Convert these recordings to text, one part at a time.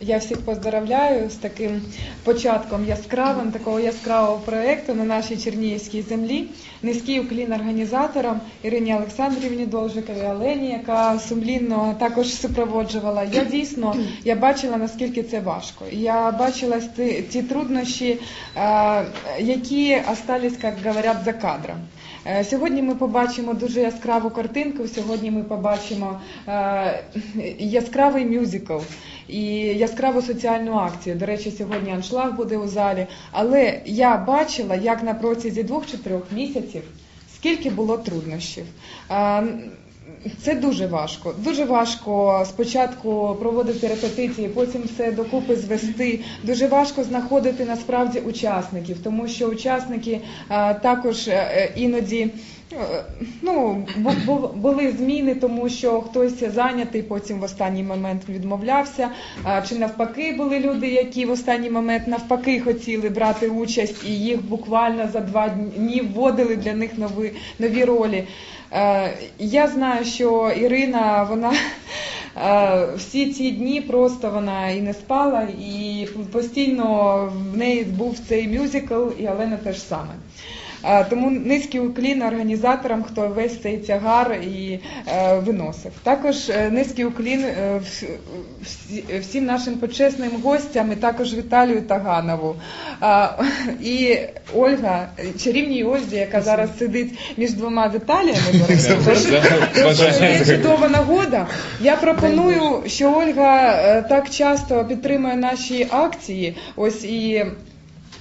Я всіх поздравляю з таким початком яскравим, такого яскравого проєкту на нашій Чернігівській землі. Низький уклін організаторам Ірині Олександрівні Должиковій Олені, яка сумлінно також супроводжувала. Я дійсно я бачила наскільки це важко. Я бачила ті труднощі, е, які остались, як говорять, за кадром. Е, Сьогодні ми побачимо дуже яскраву картинку. Сьогодні ми побачимо е, яскравий мюзикл і яскраву соціальну акцію. До речі, сьогодні аншлаг буде у залі. Але я бачила, як на протязі двох чи трьох місяців скільки було труднощів. Е, Це дуже важко. Дуже важко спочатку проводити репетиції, потім все докупи звести. Дуже важко знаходити насправді учасників, тому що учасники е, також е, іноді. Е, Ну, бу- бу- були зміни, тому що хтось зайнятий, потім в останній момент відмовлявся. Чи навпаки були люди, які в останній момент навпаки хотіли брати участь, і їх буквально за два дні вводили для них нові, нові ролі. Е, Я знаю, що Ірина, вона е, всі ці дні просто вона і не спала, і постійно в неї був цей мюзикл, і Олена теж саме. Тому низький уклін організаторам, хто весь цей тягар і е, виносив. Також е, низький уклін е, вс- всі- всім нашим почесним гостям, і також Віталію Таганову. І Ольга, чарівній Ользі, яка зараз сидить між двома Віталіями, це чудова нагода. Я пропоную, що Ольга так часто підтримує наші акції. Ось і.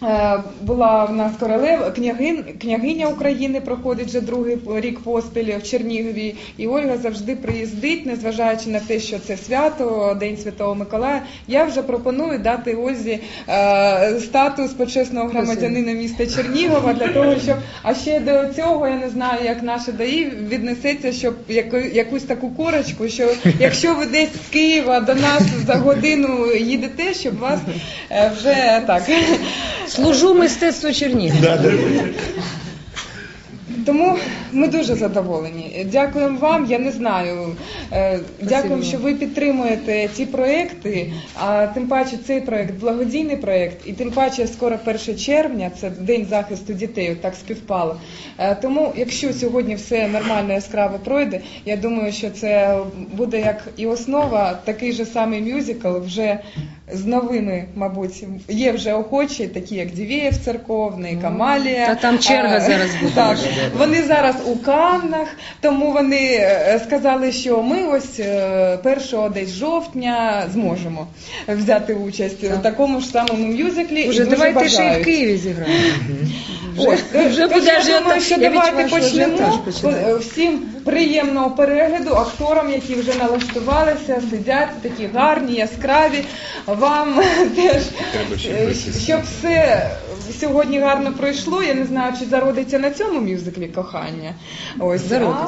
Е, Була в нас королева, княгин, княгиня України проходить вже другий рік поспіль в Чернігові, і Ольга завжди приїздить, незважаючи на те, що це свято, День Святого Миколая. Я вже пропоную дати Ользі е, статус почесного громадянина міста Чернігова для того, щоб а ще до цього я не знаю, як наше ДАІ віднесеться, щоб яку, якусь таку корочку, що якщо ви десь з Києва до нас за годину їдете, щоб вас е, вже так. Служу мистецтву Чернігів. Тому ми дуже задоволені. Дякуємо вам. Я не знаю. е, Дякуємо, що ви підтримуєте ці проекти. А тим паче цей проект благодійний проект, і тим паче скоро 1 червня, це день захисту дітей. Так співпало. Е, Тому, якщо сьогодні все нормально яскраво пройде, я думаю, що це буде як і основа, такий же самий мюзикл вже. З новими, мабуть, є вже охочі, такі як Дівєєв церковний, Камалія. Та там черга зараз буде. Так, вони зараз у Каннах, тому вони е, сказали, що ми ось е, 1 десь жовтня зможемо взяти участь у такому ж самому мюзиклі. і Уже дуже давайте ще й в Києві зіграємо. Ось, вже тож буде я думаю, що давайте почнемо. Е, Всім приємного перегляду акторам, які вже налаштувалися, сидять такі гарні, яскраві. Вам теж е, щоб все сьогодні гарно пройшло. Я не знаю, чи зародиться на цьому мюзиклі кохання. Ось Зародиться.